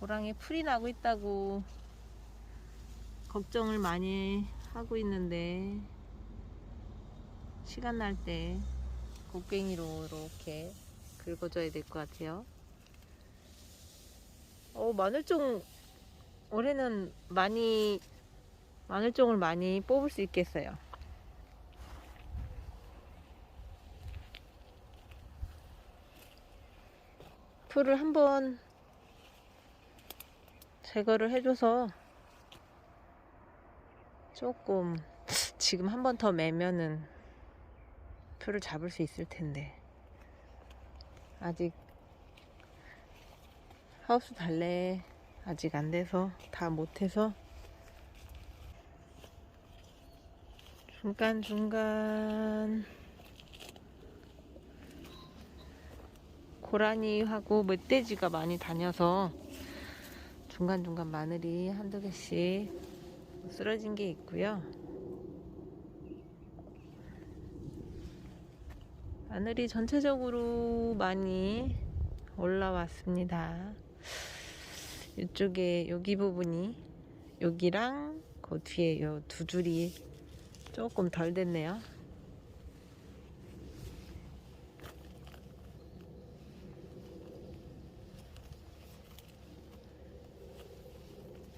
고랑에 풀이 나고 있다고 걱정을 많이 하고 있는데 시간 날 때 곡괭이로 이렇게 긁어줘야 될 것 같아요. 어, 마늘종 올해는 많이 마늘종을 많이 뽑을 수 있겠어요. 풀을 한번 제거를 해줘서 조금 지금 한 번 더 매면은 풀을 잡을 수 있을 텐데. 아직 하우스 달래 아직 안 돼서 다 못해서 중간중간 고라니하고 멧돼지가 많이 다녀서 중간중간 마늘이 한두 개씩 쓰러진 게 있고요. 마늘이 전체적으로 많이 올라왔습니다. 이쪽에 여기 부분이 여기랑 그 뒤에 요 두 줄이 조금 덜 됐네요.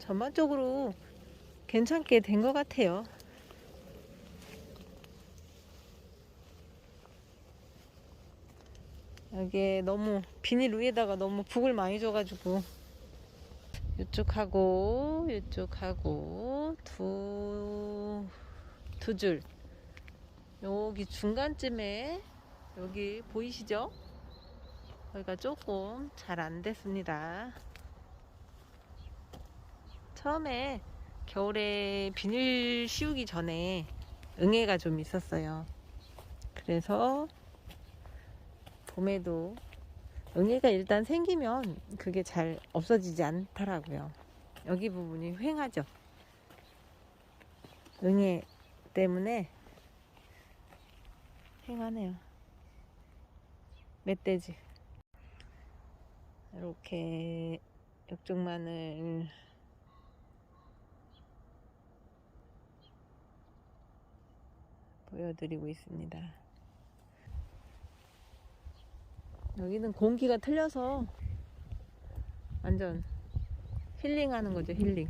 전반적으로 괜찮게 된 것 같아요. 여기에 너무 비닐 위에다가 너무 북을 많이 줘가지고 이쪽하고 이쪽하고 두 두 줄 여기 중간쯤에 여기 보이시죠? 여기가 조금 잘 안 됐습니다. 처음에 겨울에 비닐 씌우기 전에 응애가 좀 있었어요. 그래서 봄에도 응애가 일단 생기면 그게 잘 없어지지 않더라고요. 여기 부분이 휑하죠. 응애 때문에 휑하네요. 멧돼지. 이렇게 옆쪽 마늘 보여드리고 있습니다. 여기는 공기가 틀려서 완전 힐링하는 거죠, 힐링.